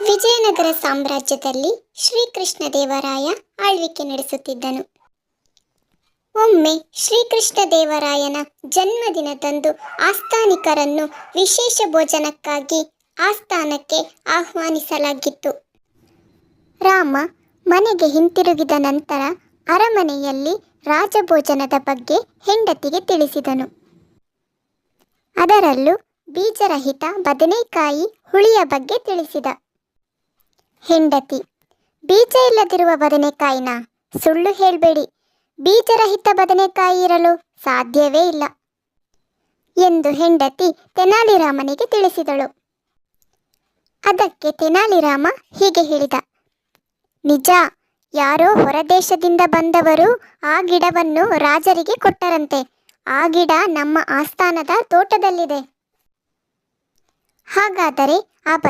ವಿಜಯನಗರ ಸಾಮ್ರಾಜ್ಯದಲ್ಲಿ ಶ್ರೀಕೃಷ್ಣ ದೇವರಾಯ ಆಳ್ವಿಕೆ ನಡೆಸುತ್ತಿದ್ದನು. ಒಮ್ಮೆ ಶ್ರೀಕೃಷ್ಣ ದೇವರಾಯನ ಜನ್ಮದಿನದಂದು ಆಸ್ಥಾನಿಕರನ್ನು ವಿಶೇಷ ಭೋಜನಕ್ಕಾಗಿ ಆಸ್ಥಾನಕ್ಕೆ ಆಹ್ವಾನಿಸಲಾಗಿತ್ತು. ರಾಮ ಮನೆಗೆ ಹಿಂತಿರುಗಿದ ನಂತರ ಅರಮನೆಯಲ್ಲಿ ರಾಜಭೋಜನದ ಬಗ್ಗೆ ಹೆಂಡತಿಗೆ ತಿಳಿಸಿದನು. ಅದರಲ್ಲೂ ಬೀಜರಹಿತ ಬದನೆಕಾಯಿ ಹುಳಿಯ ಬಗ್ಗೆ ತಿಳಿಸಿದ. ಹೆಂಡತಿ. ಬೀಜ ಇಲ್ಲದಿರುವ ಬದನೆಕಾಯಿನ ಸುಳ್ಳು ಹೇಳಬೇಡಿ. ಬೀಜರಹಿತ ಬದನೆಕಾಯಿ ಇರಲು ಸಾಧ್ಯವೇ ಇಲ್ಲ. ಎಂದು ಹೆಂಡತಿ ತೆನಾಲಿರಾಮನಿಗೆ ತಿಳಿಸಿದಳು. ಅದಕ್ಕೆ ತೆನಾಲಿರಾಮ ಹೀಗೆ ಹೇಳಿದ. ನಿಜ, ಯಾರೋ ಹೊರದೇಶದಿಂದ ಬಂದವರು ಆ ಗಿಡವನ್ನು ರಾಜರಿಗೆ ಕೊಟ್ಟರಂತೆ. ಆ ಗಿಡ ನಮ್ಮ ಆಸ್ಥಾನದ ತೋಟದಲ್ಲಿದೆ. ಹಾಗಾದರೆ ಆ